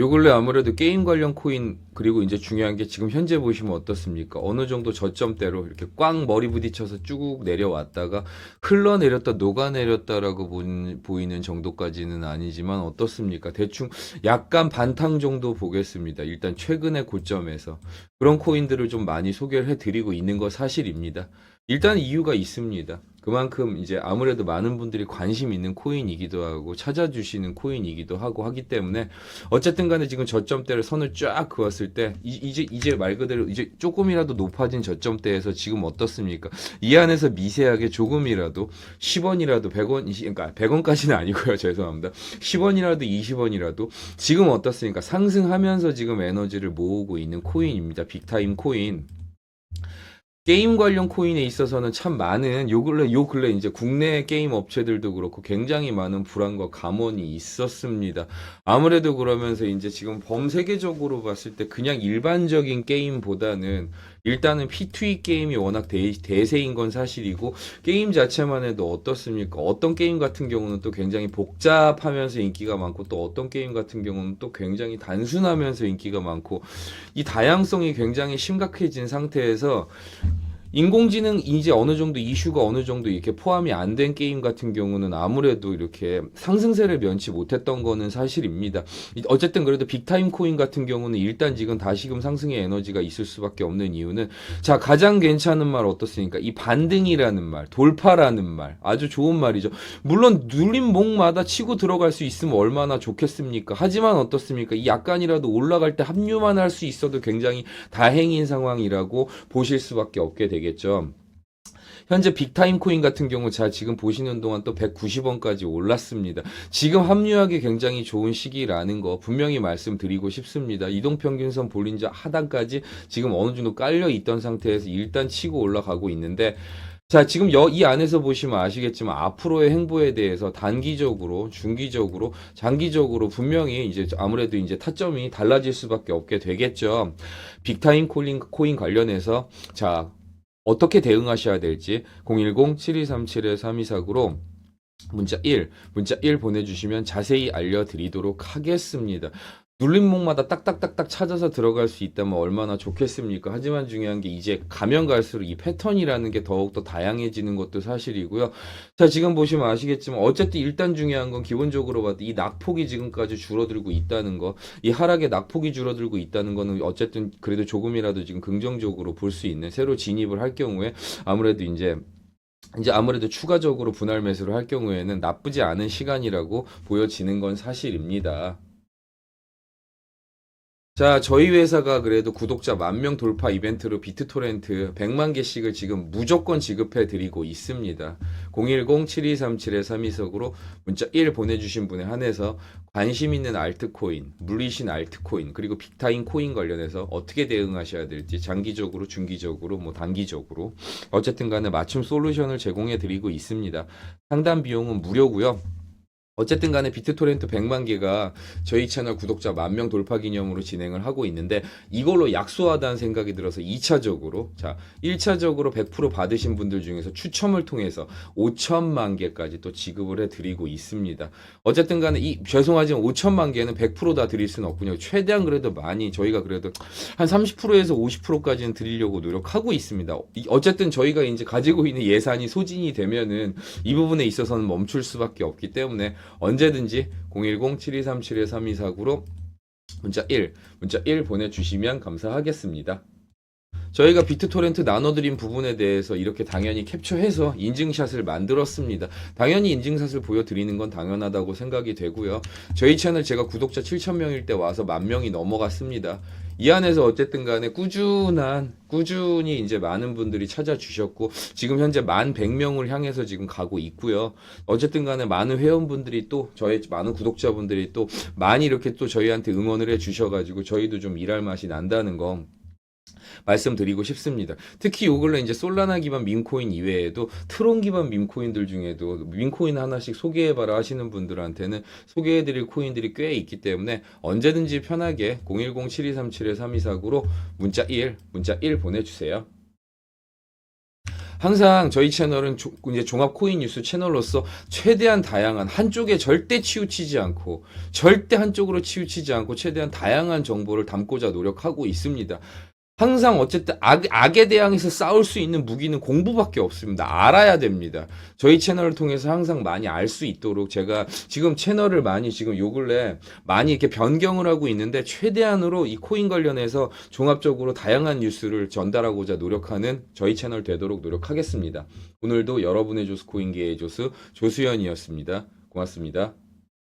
요 근래 아무래도 게임 관련 코인 그리고 이제 중요한 게 지금 현재 보시면 어떻습니까? 어느 정도 저점대로 이렇게 꽝 머리 부딪혀서 쭉 내려왔다가 흘러내렸다 녹아내렸다라고 본- 보이는 정도까지는 아니지만 어떻습니까? 대충 약간 반탕 정도 보겠습니다. 일단 최근의 고점에서 그런 코인들을 좀 많이 소개를 해드리고 있는 거 사실입니다. 일단 이유가 있습니다. 그만큼 이제 아무래도 많은 분들이 관심 있는 코인이기도 하고 찾아주시는 코인이기도 하고 하기 때문에 어쨌든 간에 지금 저점대를 선을 쫙 그었을 때 이- 이제 이제 말 그대로 이제 조금이라도 높아진 저점대에서 지금 어떻습니까? 이 안에서 미세하게 조금이라도 10원이라도 100원 그러니까 100원까지는 아니고요. 죄송합니다. 10원이라도 20원이라도 지금 어떻습니까? 상승하면서 지금 에너지를 모으고 있는 코인입니다. 빅타임 코인. 게임 관련 코인에 있어서는 참 많은 요 근래 요 근래 이제 국내 게임 업체들도 그렇고 굉장히 많은 불안과 감원이 있었습니다. 아무래도 그러면서 이제 지금 범 세계적으로 봤을 때 그냥 일반적인 게임보다는 일단은 P2E 게임이 워낙 대, 대세인 건 사실이고 게임 자체만 해도 어떻습니까? 어떤 게임 같은 경우는 또 굉장히 복잡하면서 인기가 많고 또 어떤 게임 같은 경우는 또 굉장히 단순하면서 인기가 많고 이 다양성이 굉장히 심각해진 상태에서 인공지능 이제 어느 정도 이슈가 어느 정도 이렇게 포함이 안 된 게임 같은 경우는 아무래도 이렇게 상승세를 면치 못했던 거는 사실입니다. 이- 어쨌든 그래도 빅타임 코인 같은 경우는 일단 지금 다시금 상승의 에너지가 있을 수밖에 없는 이유는 자 가장 괜찮은 말 어떻습니까? 이 반등이라는 말, 돌파라는 말 아주 좋은 말이죠. 물론 눌린 목마다 치고 들어갈 수 있으면 얼마나 좋겠습니까? 하지만 어떻습니까? 이 약간이라도 올라갈 때 합류만 할 수 있어도 굉장히 다행인 상황이라고 보실 수밖에 없게 되겠 죠. 현재 빅타임 코인 같은 경우 자 지금 보시는 동안 또 190원까지 올랐습니다. 지금 합류하기 굉장히 좋은 시기라는 거 분명히 말씀드리고 싶습니다. 이동평균선 볼린저 하단까지 지금 어느 정도 깔려 있던 상태에서 일단 치고 올라가고 있는데 자, 지금 여, 이 안에서 보시면 아시겠지만 앞으로의 행보에 대해서 단기적으로, 중기적으로, 장기적으로 분명히 이제 아무래도 이제 타점이 달라질 수밖에 없게 되겠죠. 빅타임 코인, 코인 관련해서 자, 어떻게 대응하셔야 될지 010-7237-3249로 문자 1, 문자 1 보내주시면 자세히 알려드리도록 하겠습니다. 눌림목마다 딱딱딱딱 찾아서 들어갈 수 있다면 얼마나 좋겠습니까? 하지만 중요한 게 이제 가면 갈수록 이 패턴이라는 게 더욱더 다양해지는 것도 사실이고요. 자, 지금 보시면 아시겠지만 어쨌든 일단 중요한 건 기본적으로 봐도 이 낙폭이 지금까지 줄어들고 있다는 거, 이 하락의 낙폭이 줄어들고 있다는 거는 어쨌든 그래도 조금이라도 지금 긍정적으로 볼 수 있는 새로 진입을 할 경우에 아무래도 이제 이제 아무래도 추가적으로 분할 매수를 할 경우에는 나쁘지 않은 시간이라고 보여지는 건 사실입니다. 자, 저희 회사가 그래도 구독자 만 명 돌파 이벤트로 비트토렌트 100만 개씩을 지금 무조건 지급해 드리고 있습니다. 010-7237-32석으로 문자 1 보내주신 분에 한해서 관심 있는 알트코인, 물리신 알트코인, 그리고 빅타임 코인 관련해서 어떻게 대응하셔야 될지 장기적으로, 중기적으로, 뭐 단기적으로 어쨌든 간에 맞춤 솔루션을 제공해 드리고 있습니다. 상담 비용은 무료고요. 어쨌든 간에 비트토렌트 100만 개가 저희 채널 구독자 만 명 돌파 기념으로 진행을 하고 있는데 이걸로 약소하다는 생각이 들어서 2차적으로 자 1차적으로 100% 받으신 분들 중에서 추첨을 통해서 5천만 개까지 또 지급을 해드리고 있습니다. 어쨌든 간에 이 죄송하지만 5천만 개는 100%다 드릴 수는 없군요. 최대한 그래도 많이 저희가 그래도 한 30%에서 50%까지는 드리려고 노력하고 있습니다. 이- 어쨌든 저희가 이제 가지고 있는 예산이 소진이 되면은 이 부분에 있어서는 멈출 수밖에 없기 때문에 언제든지 010-7237-3249로 문자 1, 문자 1 보내주시면 감사하겠습니다. 저희가 비트토렌트 나눠드린 부분에 대해서 이렇게 당연히 캡처해서 인증샷을 만들었습니다. 당연히 인증샷을 보여드리는 건 당연하다고 생각이 되고요. 저희 채널 제가 구독자 7,000명일 때 와서 만 명이 넘어갔습니다. 이 안에서 어쨌든 간에 꾸준한, 꾸준히 이제 많은 분들이 찾아주셨고, 지금 현재 만 100명을 향해서 지금 가고 있고요. 어쨌든 간에 많은 회원분들이 또, 저의 많은 구독자분들이 또 많이 이렇게 또 저희한테 응원을 해 주셔 가지고, 저희도 좀 일할 맛이 난다는 거. 말씀드리고 싶습니다. 특히 요 근래 이제 솔라나 기반 밈코인 이외에도 트론 기반 밈코인들 중에도 밈코인 하나씩 소개해봐라 하시는 분들한테는 소개해드릴 코인들이 꽤 있기 때문에 언제든지 편하게 010-7237-3249로 문자 1, 문자 1 보내주세요. 항상 저희 채널은 조- 이제 종합 코인 뉴스 채널로서 최대한 다양한 한쪽에 절대 치우치지 않고 절대 한쪽으로 치우치지 않고 최대한 다양한 정보를 담고자 노력하고 있습니다. 항상 어쨌든 악, 악에 대항해서 싸울 수 있는 무기는 공부밖에 없습니다. 알아야 됩니다. 저희 채널을 통해서 항상 많이 알 수 있도록 제가 지금 채널을 많이 지금 요 근래 많이 이렇게 변경을 하고 있는데 최대한으로 이 코인 관련해서 종합적으로 다양한 뉴스를 전달하고자 노력하는 저희 채널 되도록 노력하겠습니다. 오늘도 여러분의 조수 코인계의 조수 조수연이었습니다. 고맙습니다.